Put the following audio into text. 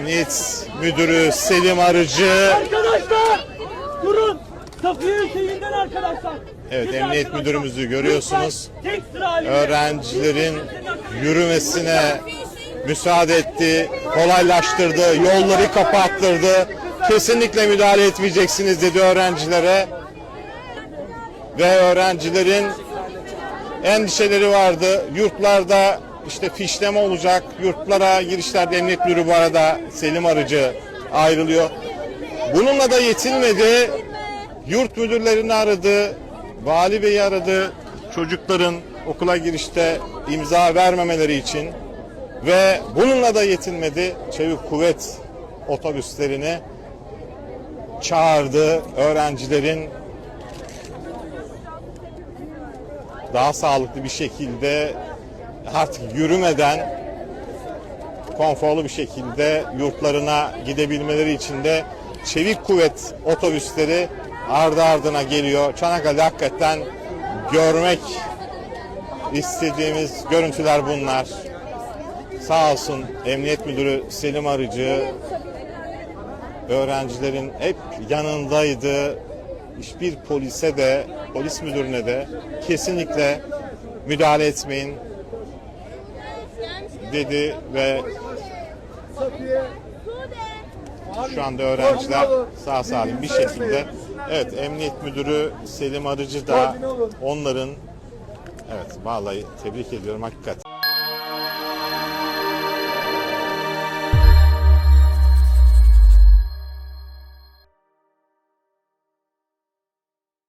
Emniyet Müdürü Selim Arıcı, Arkadaşlar durun. Safiye Hüseyin'den arkadaşlar. Evet, Siz emniyet arkadaşlar, müdürümüzü görüyorsunuz. öğrencilerin yürümesine müsaade etti, kolaylaştırdı, yolları kapattırdı. Kesinlikle müdahale etmeyeceksiniz dedi öğrencilere. Ve öğrencilerin endişeleri vardı. Yurtlarda işte fişleme olacak. Yurtlara girişlerde emniyet müdürü bu arada Selim Arıcı ayrılıyor. Bununla da yetinmedi. Yurt müdürlerini aradı. Vali Bey'i aradı. Çocukların okula girişte imza vermemeleri için. Ve bununla da yetinmedi. Çevik kuvvet otobüslerini çağırdı. Öğrencilerin daha sağlıklı bir şekilde artık yürümeden konforlu bir şekilde yurtlarına gidebilmeleri için de çevik kuvvet otobüsleri ardı ardına geliyor. Çanakkale hakikaten görmek istediğimiz görüntüler bunlar. Sağ olsun Emniyet Müdürü Selim Arıcı öğrencilerin hep yanındaydı. Hiçbir polise de, polis müdürüne de kesinlikle müdahale etmeyin dedi ve şu anda öğrenciler sağ salim bir şekilde evet emniyet müdürü Selim Arıcı da onların evet vallahi tebrik ediyorum hakikaten.